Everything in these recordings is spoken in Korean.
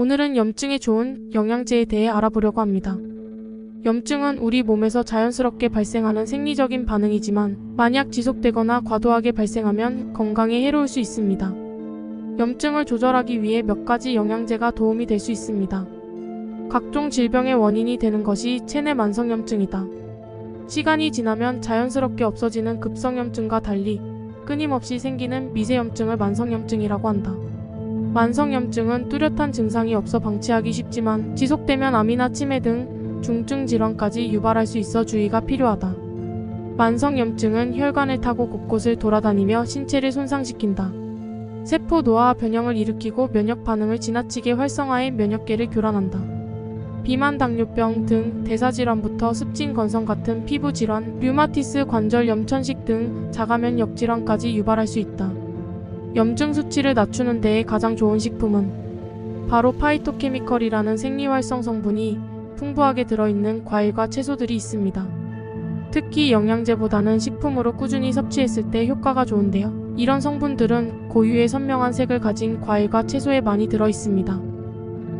오늘은 염증에 좋은 영양제에 대해 알아보려고 합니다. 염증은 우리 몸에서 자연스럽게 발생하는 생리적인 반응이지만 만약 지속되거나 과도하게 발생하면 건강에 해로울 수 있습니다. 염증을 조절하기 위해 몇 가지 영양제가 도움이 될 수 있습니다. 각종 질병의 원인이 되는 것이 체내 만성염증이다. 시간이 지나면 자연스럽게 없어지는 급성염증과 달리 끊임없이 생기는 미세염증을 만성염증이라고 한다. 만성염증은 뚜렷한 증상이 없어 방치하기 쉽지만 지속되면 암이나 치매 등 중증 질환까지 유발할 수 있어 주의가 필요하다. 만성염증은 혈관을 타고 곳곳을 돌아다니며 신체를 손상시킨다. 세포 노화 변형을 일으키고 면역 반응을 지나치게 활성화해 면역계를 교란한다. 비만 당뇨병 등 대사질환부터 습진 건성 같은 피부 질환, 류마티스 관절 염천식 등 자가면역 질환까지 유발할 수 있다. 염증 수치를 낮추는 데에 가장 좋은 식품은 바로 파이토케미컬이라는 생리활성 성분이 풍부하게 들어있는 과일과 채소들이 있습니다. 특히 영양제보다는 식품으로 꾸준히 섭취했을 때 효과가 좋은데요. 이런 성분들은 고유의 선명한 색을 가진 과일과 채소에 많이 들어 있습니다.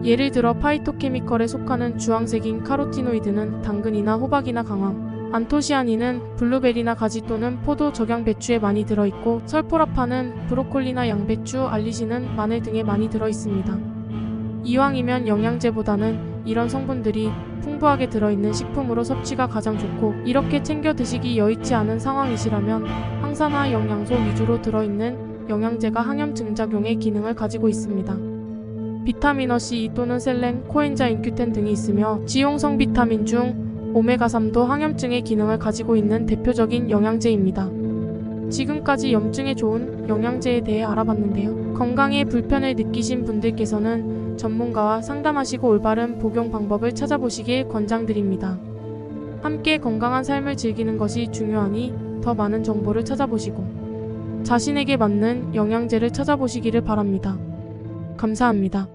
예를 들어 파이토케미컬에 속하는 주황색인 카로티노이드는 당근이나 호박이나 강황, 안토시아닌은 블루베리나 가지 또는 포도, 적양 배추에 많이 들어있고 설포라파는 브로콜리나 양배추, 알리신은 마늘 등에 많이 들어있습니다. 이왕이면 영양제보다는 이런 성분들이 풍부하게 들어있는 식품으로 섭취가 가장 좋고 이렇게 챙겨 드시기 여의치 않은 상황이시라면 항산화 영양소 위주로 들어있는 영양제가 항염 증작용의 기능을 가지고 있습니다. 비타민 C 또는 셀렌, 코엔자임 큐텐 등이 있으며 지용성 비타민 중 오메가3도 항염증의 기능을 가지고 있는 대표적인 영양제입니다. 지금까지 염증에 좋은 영양제에 대해 알아봤는데요. 건강에 불편을 느끼신 분들께서는 전문가와 상담하시고 올바른 복용 방법을 찾아보시길 권장드립니다. 함께 건강한 삶을 즐기는 것이 중요하니 더 많은 정보를 찾아보시고 자신에게 맞는 영양제를 찾아보시기를 바랍니다. 감사합니다.